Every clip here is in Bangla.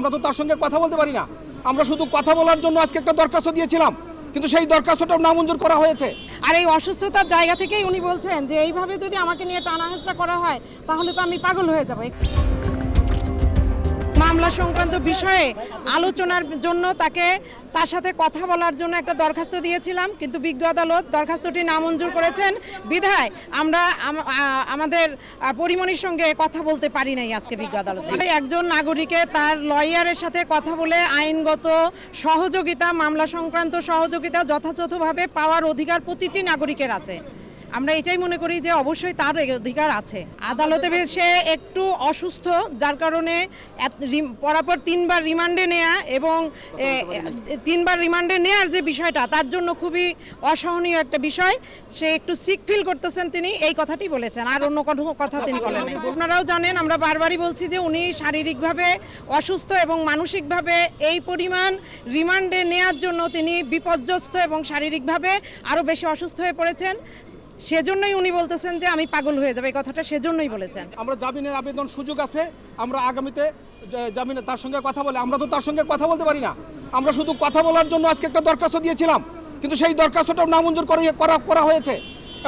আমরা তো তার সঙ্গে কথা বলতে পারি না। আমরা শুধু কথা বলার জন্য আজকে একটা দরখাস্ত দিয়েছিলাম। কিন্তু সেই দরখাস্তটাও নামঞ্জুর করা হয়েছে। আর এই অসুস্থতার জায়গা থেকেই উনি বলছেন যে এইভাবে যদি আমাকে নিয়ে টানা করা হয়, তাহলে তো আমি পাগল হয়ে যাব। মামলা সংক্রান্ত বিষয়ে আলোচনার জন্য তাকে, তার সাথে কথা বলার জন্য একটা দরখাস্ত দিয়েছিলাম, কিন্তু বিজ্ঞ আদালত দরখাস্তটি নামঞ্জুর করেছেন। বিধায় আমরা আমাদের পরিমণির সঙ্গে কথা বলতে পারি নাই আজকে বিজ্ঞ আদালতে। একজন নাগরিকে তার লয়ারের সাথে কথা বলে আইনগত সহযোগিতা, মামলা সংক্রান্ত সহযোগিতা যথাযথভাবে পাওয়ার অধিকার প্রতিটি নাগরিকের আছে। আমরা এটাই মনে করি যে অবশ্যই তার অধিকার আছে। আদালতে সে একটু অসুস্থ যার কারণে পরাপর তিনবার রিমান্ডে নেয়া এবং তিনবার রিমান্ডে নেয়ার যে বিষয়টা তার জন্য খুবই অসহনীয় একটা বিষয়। সে একটু সিক ফিল করতেছেন তিনি এই কথাটি বলেছেন। আর অন্য কোনো কথা তিনি বলেন আপনারাও জানেন আমরা বারবারই বলছি যে উনি শারীরিকভাবে অসুস্থ এবং মানসিকভাবে এই পরিমাণ রিমান্ডে নেয়ার জন্য তিনি বিপর্যস্ত এবং শারীরিকভাবে আরও বেশি অসুস্থ হয়ে পড়েছেন। সেজন্যই উনি বলতেছেন যে আমি পাগল হয়ে যাবে, এই কথাটা সেজন্যই বলেছেন। আমরা জামিনের আবেদন সুযোগ আছে, আমরা আগামীতে জামিনে তার সঙ্গে কথা বলে, আমরা তো তার সঙ্গে কথা বলতে পারি না। আমরা শুধু কথা বলার জন্য আজকে একটা দরখাস্ত দিয়েছিলাম, কিন্তু সেই দরখাস্তটাও নামঞ্জুর করা করা হয়েছে।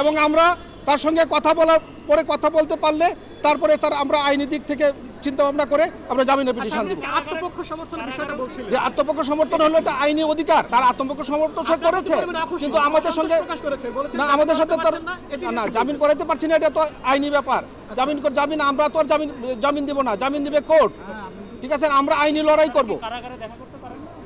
এবং আমরা তার সঙ্গে কথা বলার পরে কথা বলতে পারলে তারপরে তার আমরা আইনি দিক থেকে চিন্তা ভাবনা করে আমরা জামিনের পিটিশন দিব। আত্মপক্ষ সমর্থন বিষয়টা বলছিলেন। যে আত্মপক্ষ সমর্থন হলো এটা আইনি অধিকার। তার আত্মপক্ষ সমর্থন সে করেছে কিন্তু আমাদের সঙ্গে না আমাদের সাথে তো না, জামিন করাতে পারছি না এটা তো আইনি ব্যাপার। জামিন কর- জামিন আমরা তো আর জামিন জামিন দিব না জামিন দিবে কোর্ট। ঠিক আছে আমরা আইনি লড়াই করব।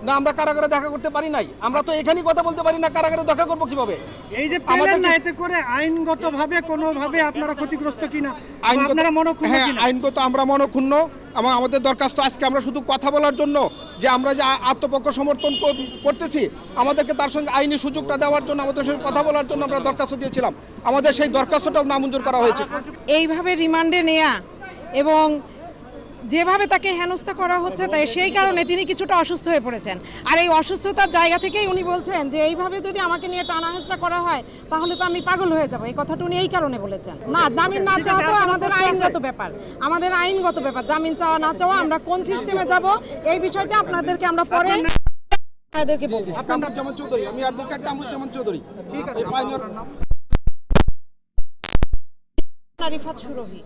না আমরা কারাগারে দেখা করতে পারি নাই। আমরা তো এখানেই কথা বলতে পারি না কারাগারে দেখা করব কীভাবে? এই যে আমাদের না এতে করে আইনগতভাবে কোনোভাবে আপনারা ক্ষতিগ্রস্ত কিনা? আপনারা মনক্ষুণ্ণ হ্যাঁ আইনগত আমরা মনক্ষুণ্ণ। এবং আমাদের দরখাস্ত আজকে আমরা শুধু কথা বলার জন্য যে আমরা যে আত্মপক্ষ সমর্থন করতেছি আমাদেরকে তার সঙ্গে আইনি সুযোগটা দেওয়ার জন্য আমাদের সঙ্গে কথা বলার জন্য আমরা দরখাস্ত দিয়েছিলাম। আমাদের সেই দরখাস্তটাও নামঞ্জুর করা হয়েছে। এইভাবে রিমান্ডে নেয়া এবং যেভাবে তাকে হেনস্থা করা হচ্ছে তাই সেই কারণে তিনি কিছুটা অসুস্থ হয়ে পড়েছেন। আর এই অসুস্থতার জায়গা থেকেই উনি বলছেন যে এইভাবে যদি আমাকে নিয়ে টানা হেঁচড়া করা হয় তাহলে তো আমি পাগল হয়ে যাব। এই কথাটা উনি এই কারণে বলেছেন। না জামিন না চাওয়া তো আমাদের আইনগত ব্যাপার। আমাদের আইনগত ব্যাপার জামিন চাওয়া না চাওয়া আমরা কোন সিস্টেমে যাব এই বিষয়টা আপনাদেরকে আমরা পরে আপনাদেরকে বলব। কামরুজ্জামান চৌধুরী আমি অ্যাডভোকেট কামরুজ্জামান চৌধুরী। ঠিক আছে রিফাত সুরভি।